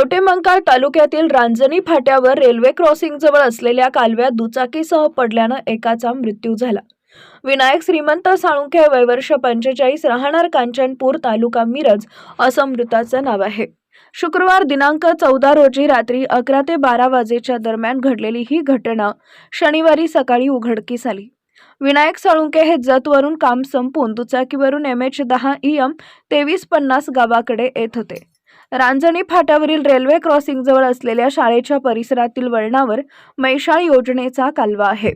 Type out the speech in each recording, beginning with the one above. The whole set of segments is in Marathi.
कवटेमंकाळ तालुक्यातील रांजणी फाट्यावर रेल्वे क्रॉसिंग जवळ असलेल्या कालव्यात दुचाकीसह पडल्यानं एकाचा मृत्यू झाला. विनायक श्रीमंत साळुंखे वयवर्ष पंचेचाळीस राहणार कांचनपूर तालुका मिरज असं मृताचं नाव आहे. शुक्रवार दिनांक चौदा रोजी रात्री अकरा ते बारा वाजेच्या दरम्यान घडलेली ही घटना शनिवारी सकाळी उघडकीस आली. विनायक साळुंके हे जतवरून काम संपून दुचाकीवरून एम एच दहा ई एम तेवीस पन्नास गावाकडे येत होते. रांजणी फाट्यावरील रेल्वे क्रॉसिंग जवळ असलेल्या शाळेच्या परिसरातील वळणावर मैशाळ योजनेचा कालवा आहे.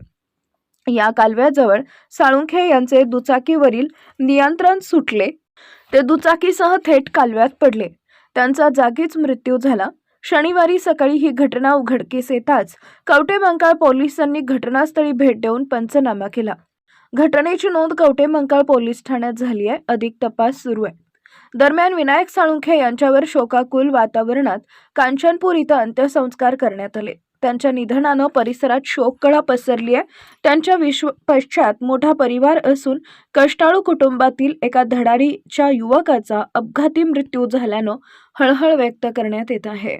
या कालव्याजवळ साळुंखे यांचे दुचाकीवरील नियंत्रण सुटले. ते दुचाकीसह थेट कालव्यात पडले. त्यांचा जागीच मृत्यू झाला. शनिवारी सकाळी ही घटना उघडकीस येताच कवटेमंकाळ पोलिसांनी घटनास्थळी भेट देऊन पंचनामा केला. घटनेची नोंद कवटेमंकाळ पोलीस ठाण्यात झाली आहे. अधिक तपास सुरू आहे. दरम्यान विनायक साळुंखे यांच्यावर शोकाकुल वातावरणात कांचनपूर इथं अंत्यसंस्कार करण्यात आले. त्यांच्या निधनानं परिसरात शोककळा पसरली आहे त्यांच्या विश्व पश्चात मोठा परिवार असून कष्टाळू कुटुंबातील एका धडाडीच्या युवकाचा अपघाती मृत्यू झाल्यानं हळहळ व्यक्त करण्यात येत आहे.